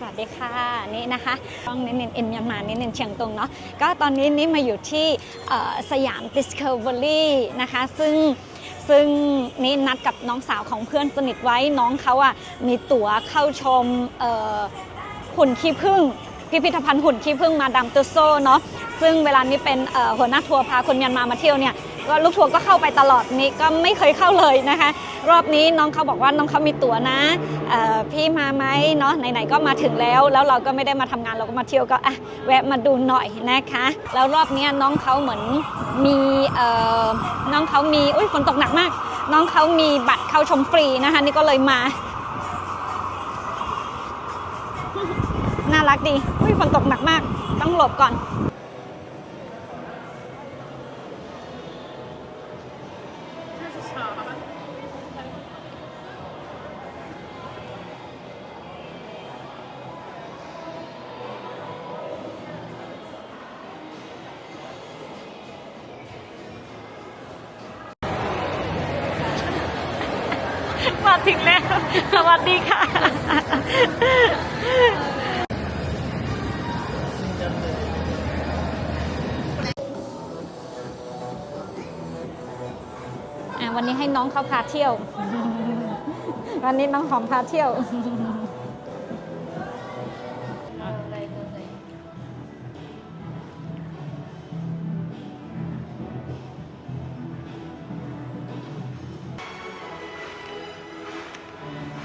สวัสดีค่ะนี่นะคะต้องเน้นเอ็นเมียนมาเน้นเชียงตงเนาะก็ตอนนี้นี่มาอยู่ที่สยาม Discovery นะคะซึ่งซึ่งนี่นัดกับน้องสาวของเพื่อนสนิทไว้น้องเขาอะมีตั๋วเข้าชมหุ่นขี้ผึ้งพิพิธภัณฑ์หุ่นขี้ผึ้งมาดามตุโซเนาะซึ่งเวลานี้เป็นหัวหน้าทัวร์พาคนเมียนมามาเที่ยวเนี่ย ก็ลูกทัวร์ก็เข้าไปตลอดนี่ก็ไม่เคยเข้าเลยนะคะ รอบนี้น้องเขาบอกว่าน้องเขามีตั๋วนะพี่มาไหมเนาะไหนๆก็มาถึงแล้ว แล้วเราก็ไม่ได้มาทำงานเราก็มาเที่ยวก็อะแวะมาดูหน่อยนะคะ แล้วรอบนี้น้องเขาเหมือนมีน้องเขามีอุ้ยฝนตกหนักมาก น้องเขามีบัตรเข้าชมฟรีนะคะ นี่ก็เลยมาน่ารักดีอุ้ยฝนตกหนักมาก ต้องหลบก่อน สวัสดีค่ะอะ วันนี้ให้น้องเขาพาเที่ยว วันนี้น้องหอมพาเที่ยว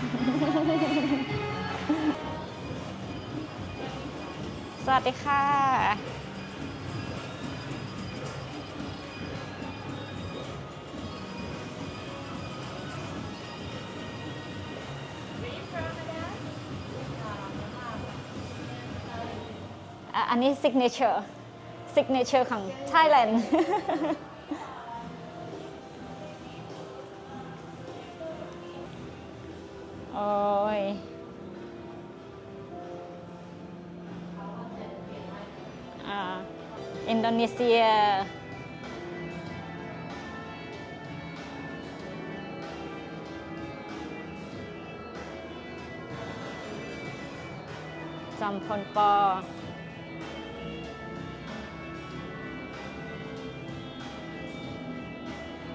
สวัสดีค่ะ อันนี้ signature signature ของไทยแลนด์ โอ้ยอ่าอินโดนีเซียจอมพลปอ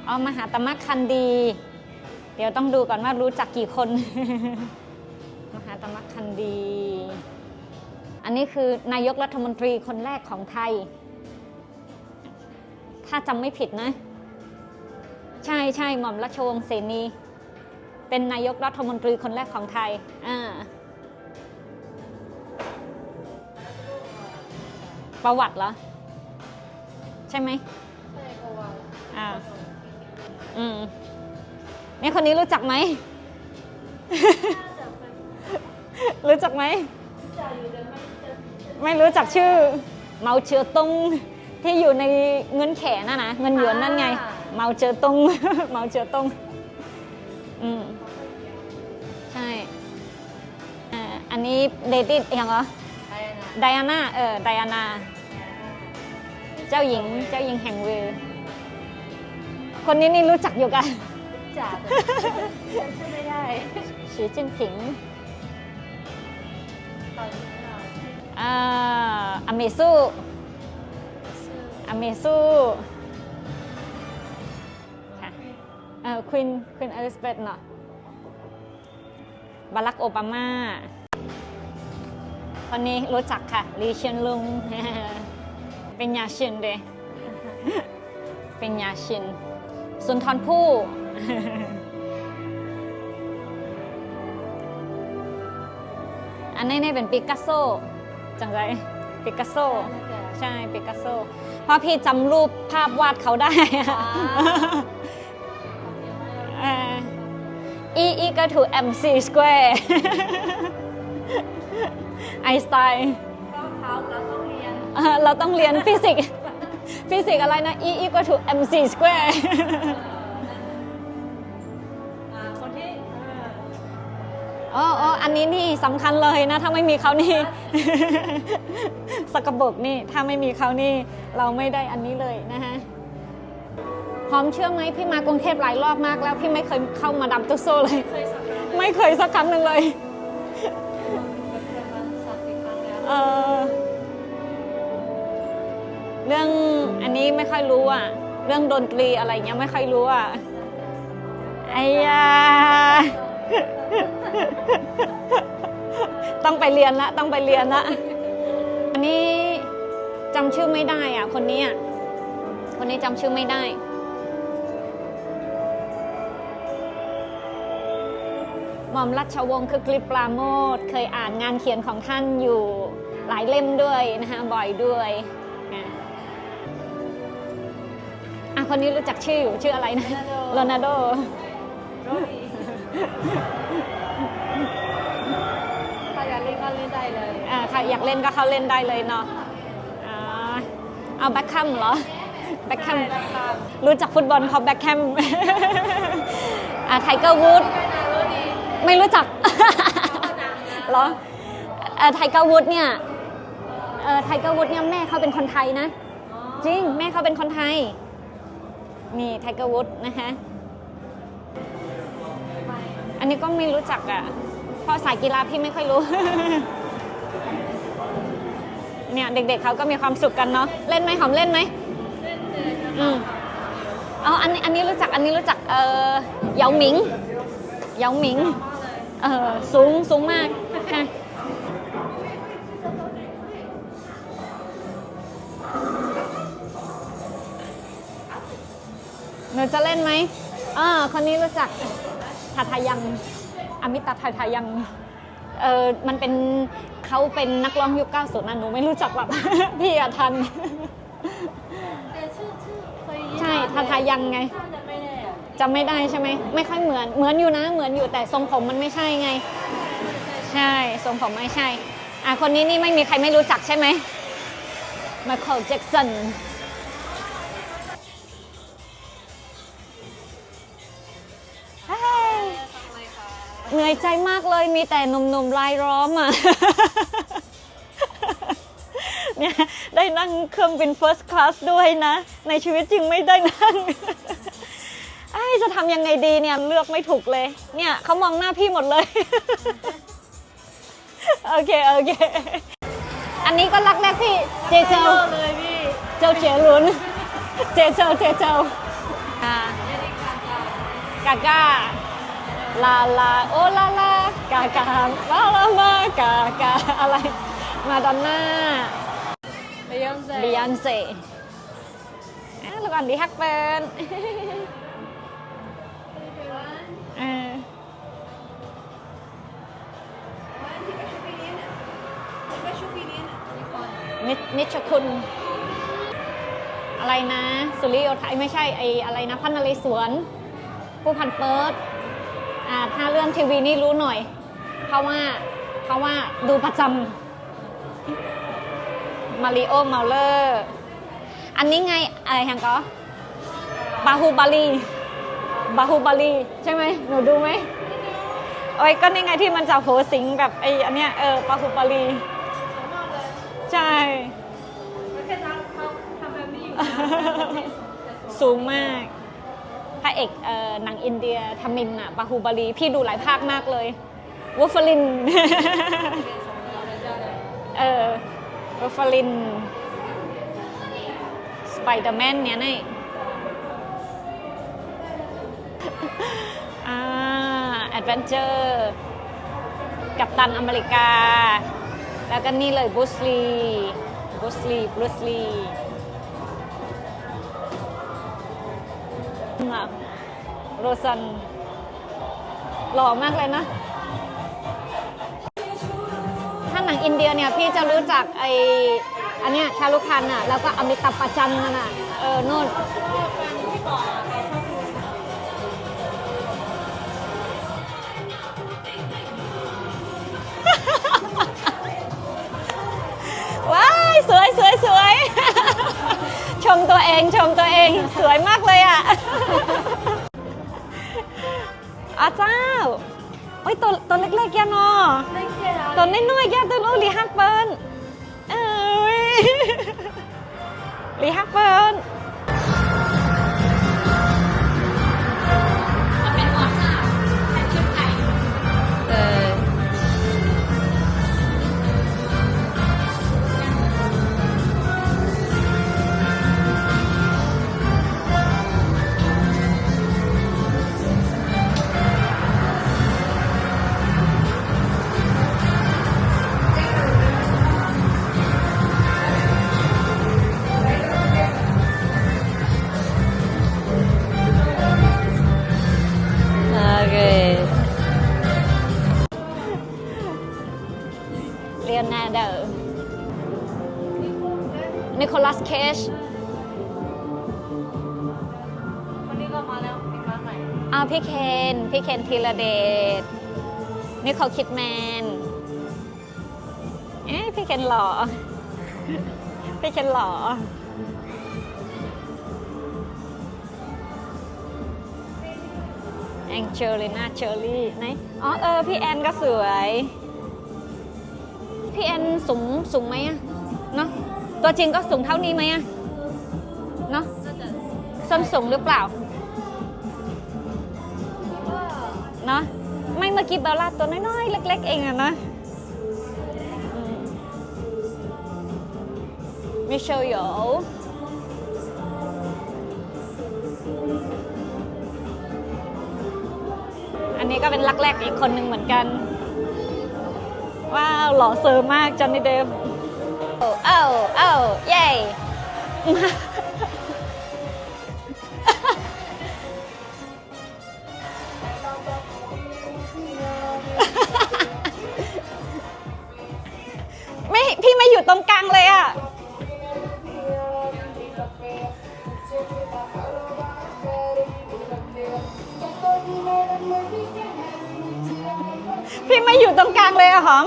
เอามหาตมะคันดี เดี๋ยวต้องดูก่อนว่ารู้จักกี่คน มหาตมะคันดี อันนี้คือนายกรัฐมนตรีคนแรกของไทย ถ้าจำไม่ผิดนะ ใช่ใช่หม่อมราชวงศ์เสนี เป็นนายกรัฐมนตรีคนแรกของไทย อ่าประวัติเหรอ ใช่ไหมใช่เพราะว่าอ่าอืม นี่คนนี้รู้จักไหมน่าจะเป็นรู้จักไหมจ่ายอยู่แต่ไม่จะไม่รู้จักชื่อ เมาเจือตงที่อยู่ในเงินแขนน่ะนะเงินหยวนนั่นไง เมาเจือตงเมาเจือตงอืมใช่อ่าอันนี้เดติดยังเหรอใช่นะไดอาน่าเออไดอาน่าเจ้าหญิงเจ้าหญิงแห่งเวอร์คนนี้นี่รู้จักอยู่กัน จ่าแต่จำชื่อไม่ได้สีจิ้นผิงตอนนี้เราอ่าอเมซูชื่ออเมซูค่ะเออควีนควีนอลิซาเบธเนาะบารักโอบามาคนนี้รู้จักค่ะลีเชียนลุง เป็นยาชินเดเป็นยาชิน สุนทรภู่ อันนี้เนี่ยเป็นปิกัสโซจังไรปิกัสโซน่าจะใช่ปิกัสโซเพราะพี่จำรูปภาพวาดเขาได้อะเอ่อ E equal to mc square ไอน์สไตน์ก็เขาเราต้องเรียนเอ่อเราต้องเรียนฟิสิกส์ฟิสิกส์อะไรนะ E equal to mc square อออ๋ออ๋ออันนี้นี่สำคัญเลยนะ ถ้าไม่มีเขานี่ สกปรกนี่ถ้าไม่มีเขานี่ เราไม่ได้อันนี้เลยนะฮะหอมเชื่อไหมพี่มากรุงเทพหลายรอบมากแล้ว พี่ไม่เคยเข้ามาดับตุกโซเลยเคยสัมภาษณ์ไม่เคยสักครั้งหนึ่งเลยกับเพื่อนบ้านเออเรื่องอันนี้ไม่ค่อยรู้อะ เรื่องดนตรีอะไรเงี้ยไม่ค่อยรู้อะไอ้ยา ต้องไปเรียนละต้องไปเรียนละอันนี้จำชื่อไม่ได้อะ คนนี้อะคนนี้จำชื่อไม่ได้ หม่อมรัชวงศ์คือกลิปปราโมทเคยอ่านงานเขียนของท่านอยู่หลายเล่มด้วยนะคะบ่อยด้วยอะอะคนนี้รู้จักชื่ออยู่ชื่ออะไรนะโรนัลโด โรดีถ้าอยากเล่นก็เล่นได้เลย อ่าค่ะอยากเล่นก็เข้าเล่นได้เลยเนาะอ่าเอาแบ็คแคมเหรอแบ็คแคมใช่ครับรู้จักฟุตบอลเพราะแบ็คแคมอ่าไทเกอร์วูดไม่นานโรดีไม่รู้จักเขาดังนะเหรอเอ่อไทเกอร์วูดเนี่ยเอ่อไทเกอร์วูดเนี่ยแม่เขาเป็นคนไทยนะอ๋อจริง แม่เขาเป็นคนไทย นี่ไทเกอร์วูดนะคะไม่อันนี้ก็ไม่รู้จักอะเพราะสายกีฬาพี่ไม่ค่อยรู้ เนี่ยเด็กๆเขาก็มีความสุขกันเนาะเล่นไหมหอมเล่นไหมเล่นเลยนะอืมอ๋ออันนี้อันนี้รู้จักอันนี้รู้จักเอ่อเหยาหมิงเหยาหมิงมากเลยเออสูงสูงมากใช่หนูจะเล่นไหมอ่าคนนี้รู้จักทาทายัง อมิตาทาทายัง เออมันเป็น เขาเป็นนักร้องยุค90นะหนูไม่รู้จักแบบ พี่อะทัน แต่ชื่อชื่อเคยยินใช่ทาทายังไง น่าจะไม่ได้อะจำไม่ได้ใช่ไหมไม่ค่อยเหมือนเหมือนอยู่นะ เหมือนอยู่แต่ทรงผมมันไม่ใช่ไง ใช่ทรงผมไม่ใช่ อะคนนี้นี่ไม่มีใครไม่รู้จักใช่ไหมไม เหนื่อยใจมากเลยมีแต่หนุ่มๆรายล้อมอะเนี่ยได้นั่งเครื่องบิน first class ด้วยนะ ในชีวิตจริงไม่ได้นั่งไอ้จะทำยังไงดีเนี่ยเลือกไม่ถูกเลย เนี่ยเขามองหน้าพี่หมดเลย โอเค โอเค อันนี้ก็รักแรกพี่เจเจเลยพี่เจ้าเจียหลุนเจเจเจเจลอ่ากันค่ะกากา ลาลาโอลาลากากาลาลามากากาอะไร มาดอนน่าเบียงเซ่บิยอนเซ่อะแล้วก่อนดีฮักเปินเออนิชนิชคุณ อะไรนะ สุริโยไทยไม่ใช่ไออะไรนะพันนเรศวรผู้พันเปิด อ่าถ้าเรื่องทีวีนี่รู้หน่อย เพราะว่าเพราะว่าดูประจำมาริโอเมาเลอร์อันนี้ไงอะไรแฮงก็บาฮูบาลีบาฮูบาลีใช่ไหมหนูดูไหมโอ้ยก็นี่ไงที่มันจะโหสิงแบบไออันเนี้ยเออบาฮูบาลีสวยมากเลยใช่ไม่แค่ทำเขาทำแบบนี้อยู่นะสูงมากพ ระเอกเออหนังอินเดียทามินอะบาฮูบาลี พี่ดูหลายภาคมากเลยวูฟลินเอราเลยจ้าเลยเออวูฟลินสไปเดอร์แมนเนี่ยนี่อ่าแอดเวนเจอร์กับตันอเมริกา แล้วก็นี่เลยบ u สลีบ u สลีบ u สลี โรซันหล่อมากเลยนะ ถ้าหนังอินเดียเนี่ยพี่จะรู้จักไออันเนี้ยชาลุคันอะแล้วก็อมิตาปจจันนั่นอะเออโน่นว้ายสวยสวยสวย ชมตัวเองชมตัวเองสวยมากเลยอะอาเจ้าโอ้ยตัวตัวเล็กๆแกเนาะไม่ใช่นะตัวน้อยๆแกตัวลูกลีฮักเปิ้ลเอ้ยลีฮักเปิ้ล เลโอนาร์โดนิโคลัสเคชวันนี้ก็มาแล้วมีมาใหม่อ้าวพี่เคน พี่เคนธีรเดชนิโคลคิดแมน เอ๊ะพี่เคนหล่อ พี่เคนหล่อแองเจลิน่าเชอรี่ไหน อ๋อเออ พี่แอนก็สวย พี่แอนสูงสูงไหมอะเนาะตัวจริงก็สูงเท่านี้ไหมอะเนาะส้นสูงหรือเปล่าเนาะไม่เมื่อกี้เบลล่าตัวน้อยๆ เล็ก ๆ เองอะนะมิเชลโยอันนี้ก็เป็นรักแรกอีกคนหนึ่งเหมือนกัน ว้าวหล่อเซอร์มากจอนนี่เดฟโอ้เอ้าเอ้าเย้ไม่พี่ไม่อยู่ตรงกลางเลยอะ ไม่อยู่ตรงกลางเลยอะหอม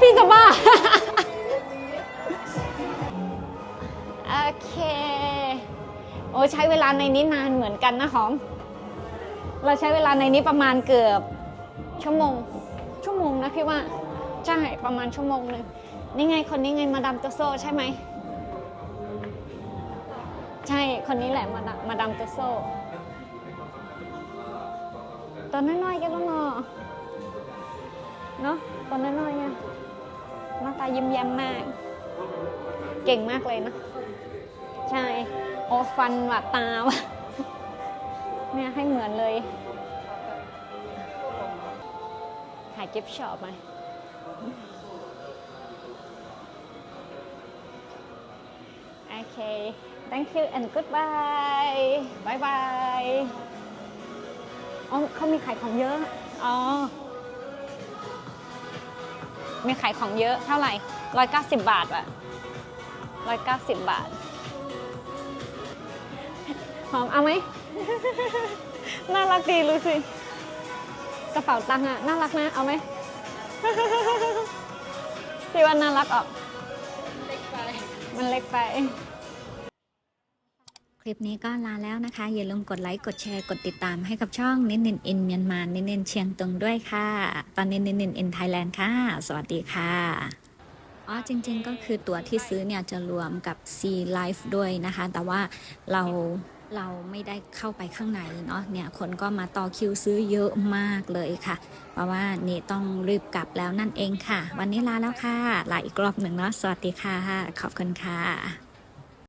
พี่จะบ้า โอเค โอ้ใช้เวลาในนี้นานเหมือนกันนะหอม เราใช้เวลาในนี้ประมาณเกือบ ชั่วโมง ชั่วโมงนะพี่ว่า ใช่ ประมาณชั่วโมงหนึ่งนี่ไงคนนี้ไงมาดามโตโซใช่ไหม ใช่คนนี้แหละมาดามมาดามโตโซตอนน้อยๆกันแล้วเนาะเนาะตอนน้อยๆไงหน้าตายิ้มแย้มมาก เก่งมากเลยนะ ใช่โอฟันว่ะตาว่ะเนี่ยให้เหมือนเลยถ่ายกิฟช็อปไหมโอเค thank you and goodbye bye bye อ๋อเขามีขายของเยอะ อ๋อ มีขายของเยอะเท่าไหร่190บบาทอะ190บบาท หอมเอาไหม น่ารักดีรู้สิ กระเป๋าตังค์อะน่ารักนะ เอาไหมพี่ว่าน่ารักออกเล็กไป มันเล็กไป คลิปนี้ก็ลาแล้วนะคะ อย่าลืมกดไลค์ กดแชร์ กดติดตามให้กับช่องนินนินอินเมียนมานินนินเชียงตุงด้วยค่ะ ตอนนี้นินนินอินไทยแลนด์ค่ะ สวัสดีค่ะอ๋อจริงๆก็คือตั๋วที่ซื้อเนี่ยจะรวมกับ C Life ด้วยนะคะ แต่ว่าเราเราไม่ได้เข้าไปข้างในเนาะเนี่ยคนก็มาต่อคิวซื้อเยอะมากเลยค่ะ เพราะว่านี่ต้องรีบกลับแล้วนั่นเองค่ะ วันนี้ลาแล้วค่ะ ลาอีกรอบหนึ่งเนาะสวัสดีค่ะ ขอบคุณค่ะ